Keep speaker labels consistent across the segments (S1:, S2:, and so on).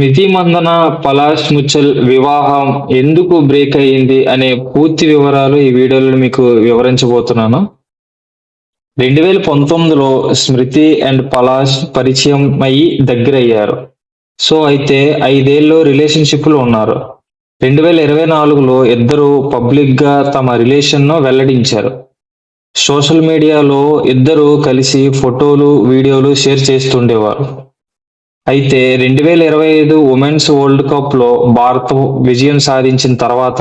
S1: మితిమందన మందన పలాష్ ముచ్చల్ వివాహం ఎందుకు బ్రేక్ అయ్యింది అనే పూర్తి వివరాలు ఈ వీడియోలో మీకు వివరించబోతున్నాను. రెండు వేల పంతొమ్మిదిలో స్మృతి అండ్ పలాష్ పరిచయం అయ్యి దగ్గరయ్యారు. సో అయితే ఐదేళ్ళు రిలేషన్షిప్లు ఉన్నారు. రెండు వేల ఇరవై నాలుగులో ఇద్దరు పబ్లిక్గా తమ రిలేషన్ను వెల్లడించారు. సోషల్ మీడియాలో ఇద్దరు కలిసి ఫోటోలు వీడియోలు షేర్ చేస్తుండేవారు. అయితే రెండు వేల ఇరవై ఐదు ఉమెన్స్ వరల్డ్ కప్లో భారత్ విజయం సాధించిన తర్వాత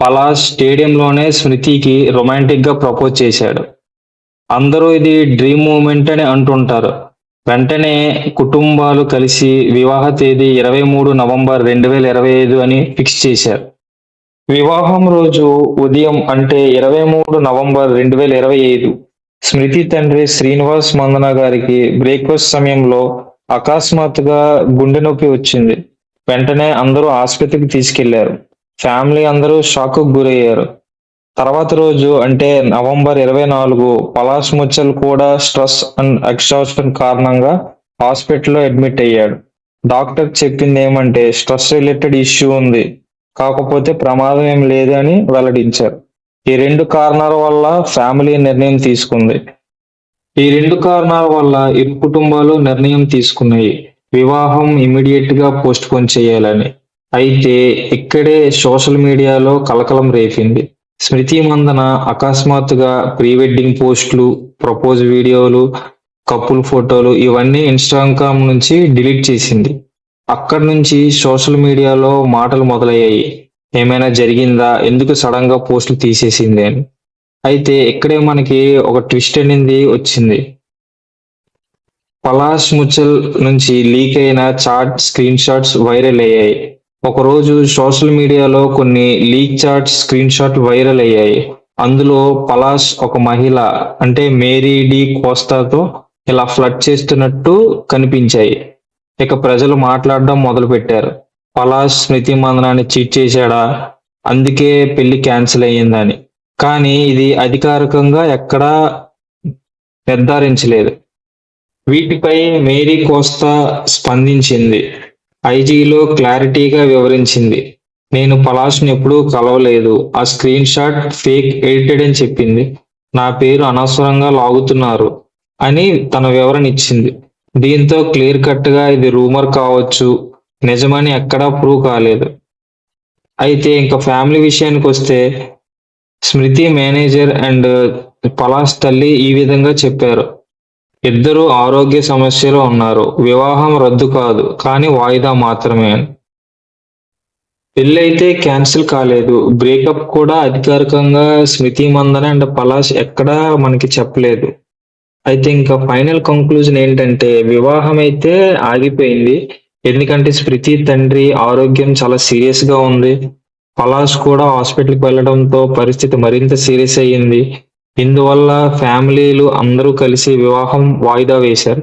S1: పలాస్ స్టేడియంలోనే స్మృతికి రొమాంటిక్గా ప్రపోజ్ చేశాడు. అందరూ ఇది డ్రీమ్ మూమెంట్ అని అంటుంటారు. వెంటనే కుటుంబాలు కలిసి వివాహ తేదీ ఇరవై మూడు నవంబర్ రెండు వేల ఇరవై ఐదు అని ఫిక్స్ చేశారు. వివాహం రోజు ఉదయం అంటే ఇరవై మూడు నవంబర్ రెండు వేల ఇరవై ఐదు స్మృతి తండ్రి శ్రీనివాస్ మందన గారికి బ్రేక్ఫాస్ట్ సమయంలో అకస్మాత్తుగా గుండె నొప్పి వచ్చింది. వెంటనే అందరూ ఆసుపత్రికి తీసుకెళ్ళారు. ఫ్యామిలీ అందరూ షాక్కు గురయ్యారు. తర్వాత రోజు అంటే నవంబర్ ఇరవై నాలుగు పలాస్ ముచ్చల్ కూడా స్ట్రెస్ అండ్ ఎగ్జాస్షన్ కారణంగా హాస్పిటల్లో అడ్మిట్ అయ్యాడు. డాక్టర్ చెప్పింది ఏమంటే స్ట్రెస్ రిలేటెడ్ ఇష్యూ ఉంది. కాకపోతే ప్రమాదం ఏం లేదని వెల్లడించారు. ఈ రెండు కారణాల వల్ల ఫ్యామిలీ నిర్ణయం తీసుకుంది. ఈ రెండు కారణాల వల్ల ఇరు కుటుంబాలు నిర్ణయం తీసుకున్నాయి. వివాహం ఇమీడియట్గా పోస్ట్ పోన్ చేయాలని. అయితే ఇక్కడే సోషల్ మీడియాలో కలకలం రేపింది. స్మృతి మందన అకస్మాత్తుగా ప్రీ వెడ్డింగ్ పోస్టులు ప్రపోజ్ వీడియోలు కపుల్ ఫోటోలు ఇవన్నీ ఇన్స్టాగ్రామ్ నుంచి డిలీట్ చేసింది. అక్కడి నుంచి సోషల్ మీడియాలో మాటలు మొదలయ్యాయి. ఏమైనా జరిగిందా? ఎందుకు సడన్గా పోస్టులు తీసేసింది అని. అయితే ఇక్కడే మనకి ఒక ట్విస్ట్ అనేది వచ్చింది. పలాష్ ముచ్చల్ నుంచి లీక్ అయిన చాట్ స్క్రీన్ షాట్స్ వైరల్ అయ్యాయి. ఒకరోజు సోషల్ మీడియాలో కొన్ని leak chat screen shot viral అయ్యాయి. అందులో పలాష్ ఒక మహిళ అంటే మేరీ డి కోస్తాతో ఇలా ఫ్లడ్ చేస్తున్నట్టు కనిపించాయి. ఇక ప్రజలు మాట్లాడడం మొదలుపెట్టారు. పలాష్ స్మృతి మందనాన్ని చీట్ చేశాడా? అందుకే పెళ్ళి క్యాన్సిల్ అయ్యిందని. కానీ ఇది అధికారికంగా ఎక్కడా నిర్ధారించలేదు. వీటిపై మేరీ కోస్తా స్పందించింది. ఐజీలో క్లారిటీగా వివరించింది. నేను పలాష్ని ఎప్పుడూ కలవలేదు. ఆ స్క్రీన్ షాట్ ఫేక్ ఎడిటెడ్ అని చెప్పింది. నా పేరు అనవసరంగా లాగుతున్నారు అని తన వివరణ ఇచ్చింది. దీంతో క్లియర్ కట్గా ఇది రూమర్ కావచ్చు. నిజమని ఎక్కడా ప్రూవ్ కాలేదు. అయితే ఇంకా ఫ్యామిలీ విషయానికి వస్తే స్మృతి మేనేజర్ అండ్ పలాస్ తల్లి ఈ విధంగా చెప్పారు. ఇద్దరు ఆరోగ్య సమస్యలో ఉన్నారు. వివాహం రద్దు కాదు కానీ వాయిదా మాత్రమే. పెళ్ళైతే క్యాన్సిల్ కాలేదు. బ్రేకప్ కూడా అధికారికంగా స్మృతి మందన అండ్ పలాస్ ఎక్కడా మనకి చెప్పలేదు. అయితే ఇంకా ఫైనల్ కంక్లూజన్ ఏంటంటే వివాహం అయితే ఆగిపోయింది. ఎందుకంటే స్మృతి తండ్రి ఆరోగ్యం చాలా సీరియస్గా ఉంది. పలాస్ కూడా హాస్పిటల్కి వెళ్ళడంతో పరిస్థితి మరింత సీరియస్ అయ్యింది. ఇందువల్ల ఫ్యామిలీలు అందరూ కలిసి వివాహం వాయిదా వేశారు.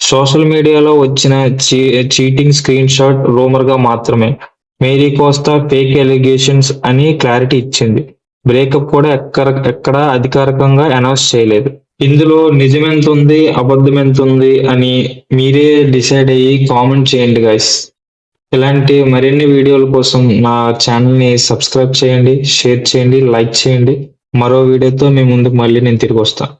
S1: సోషల్ మీడియాలో వచ్చిన చీ చీటింగ్ స్క్రీన్ షాట్ రూమర్గా మాత్రమే. మేరీ కోస్తా ఫేక్ ఎలిగేషన్స్ అని క్లారిటీ ఇచ్చింది. బ్రేకప్ కూడా ఎక్కడ ఎక్కడా అధికారికంగా అనౌన్స్ చేయలేదు. ఇందులో నిజం ఉంది అబద్ధం ఎంత ఉంది అని మీరే డిసైడ్ అయ్యి కామెంట్ చేయండి గైస్ ఇలాంటి మరిన్ని వీడియోల కోసం నా ఛానల్ని సబ్స్క్రైబ్ చేయండి షేర్ చేయండి లైక్ చేయండి. మరో వీడియోతో మీ ముందుకు మళ్ళీ నేను తిరిగి వస్తాను